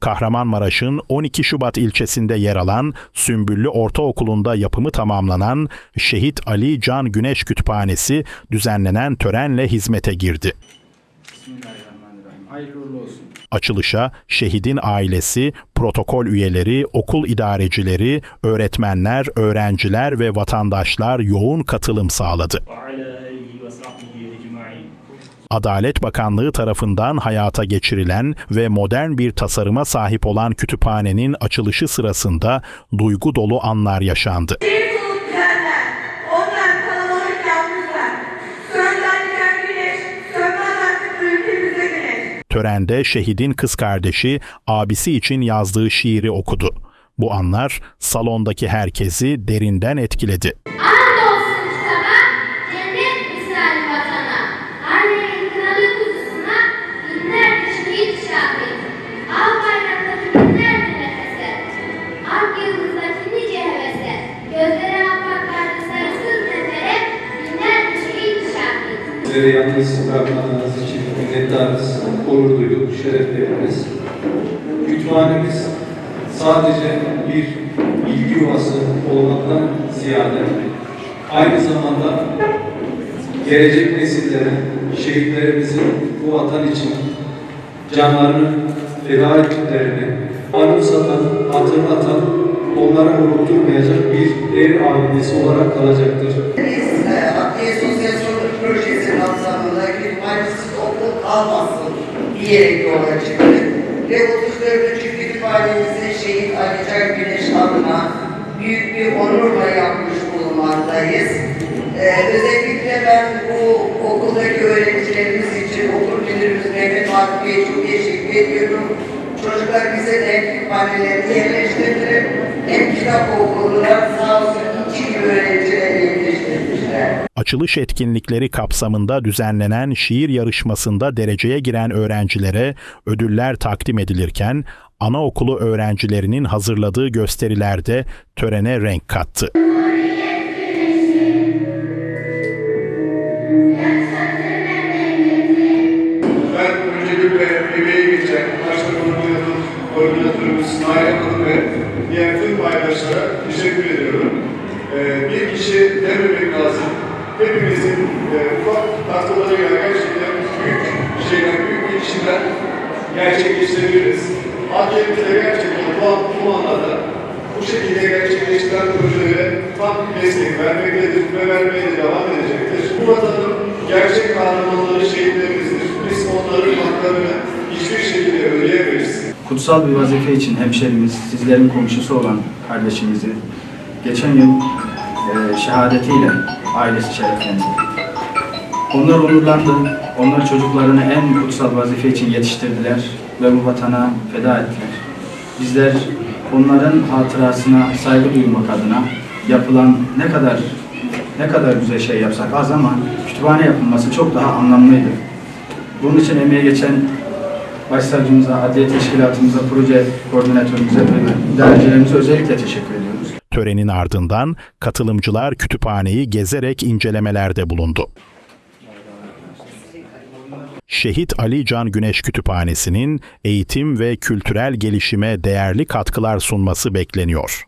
Kahramanmaraş'ın 12 Şubat ilçesinde yer alan Sümbüllü Ortaokulu'nda yapımı tamamlanan Şehit Ali Can Güneş Kütüphanesi düzenlenen törenle hizmete girdi. Açılışa şehidin ailesi, protokol üyeleri, okul idarecileri, öğretmenler, öğrenciler ve vatandaşlar yoğun katılım sağladı. Adalet Bakanlığı tarafından hayata geçirilen ve modern bir tasarıma sahip olan kütüphanenin açılışı sırasında duygu dolu anlar yaşandı. Törende şehidin kız kardeşi abisi için yazdığı şiiri okudu. Bu anlar salondaki herkesi derinden etkiledi. Şahit. Sizleri yalnız bırakmadığınız için minnettarız, onur duyduk, şeref veririz. Kütüphanemiz sadece bir bilgi yuvası olmaktan ziyade aynı zamanda gelecek nesillere, şehitlerimizin bu vatan için canlarını feda ettiklerini anımsatan, hatırlatan, onları unutturmayacak bir değer abidesi olarak kalacaktır. Biz e, Adliye Sosyal Sorumluluk Projesi kapsamında kütüphanesiz okul kalmasın diyerek yola çıktık. Ve 34. kütüphanemizi Şehit Ali Can Güneş adına büyük bir onurla yapmış bulunmaktayız. E, özellikle ben bu okuldaki öğrencilerimiz için okul müdürümüz Mehmet Bey'e çok teşekkür ediyorum. Çocuklar bize de hem kütüphaneleri yerleştirdiler hem kitap okudular. Sağ olsun iki gibi öğrenciler yetiştirmişler. Açılış etkinlikleri kapsamında düzenlenen şiir yarışmasında dereceye giren öğrencilere ödüller takdim edilirken anaokulu öğrencilerinin hazırladığı gösterilerde törene renk kattı. Koordinatörümüz Nail Hanım ve diğer tüm paydaşlara teşekkür ediyorum. Ee, bir kişi dememek lazım. Hepimizin e, ufak tahtalarıyla gerçekten büyük şeyler, büyük bir işler gerçekleştirebiliriz. Hakemimiz de gerçekten bu, bu anlarda bu şekilde gerçekleştiren projelere tam destek vermektedir ve vermeye de devam edecektir. Bu vatanın gerçek kahramanları şehitlerimizdir. Biz onların haklarını hiçbir şekilde ödeyemeyiz. Kutsal bir vazife için hemşerimiz, sizlerin komşusu olan kardeşimizi geçen yıl e, şehadetiyle ailesi şereflendi. Onlar onurlandı. Onlar çocuklarını en kutsal vazife için yetiştirdiler ve bu vatana feda ettiler. Bizler onların hatırasına saygı duymak adına yapılan ne kadar ne kadar güzel şey yapsak az ama kütüphane yapılması çok daha anlamlıydı. Bunun için emeğe geçen Başsavcımıza, Adliye Teşkilatımıza, proje koordinatörümüze ve idarecilerimize özellikle teşekkür ediyoruz. Törenin ardından katılımcılar kütüphaneyi gezerek incelemelerde bulundu. Şehit Ali Can Güneş Kütüphanesi'nin eğitim ve kültürel gelişime değerli katkılar sunması bekleniyor.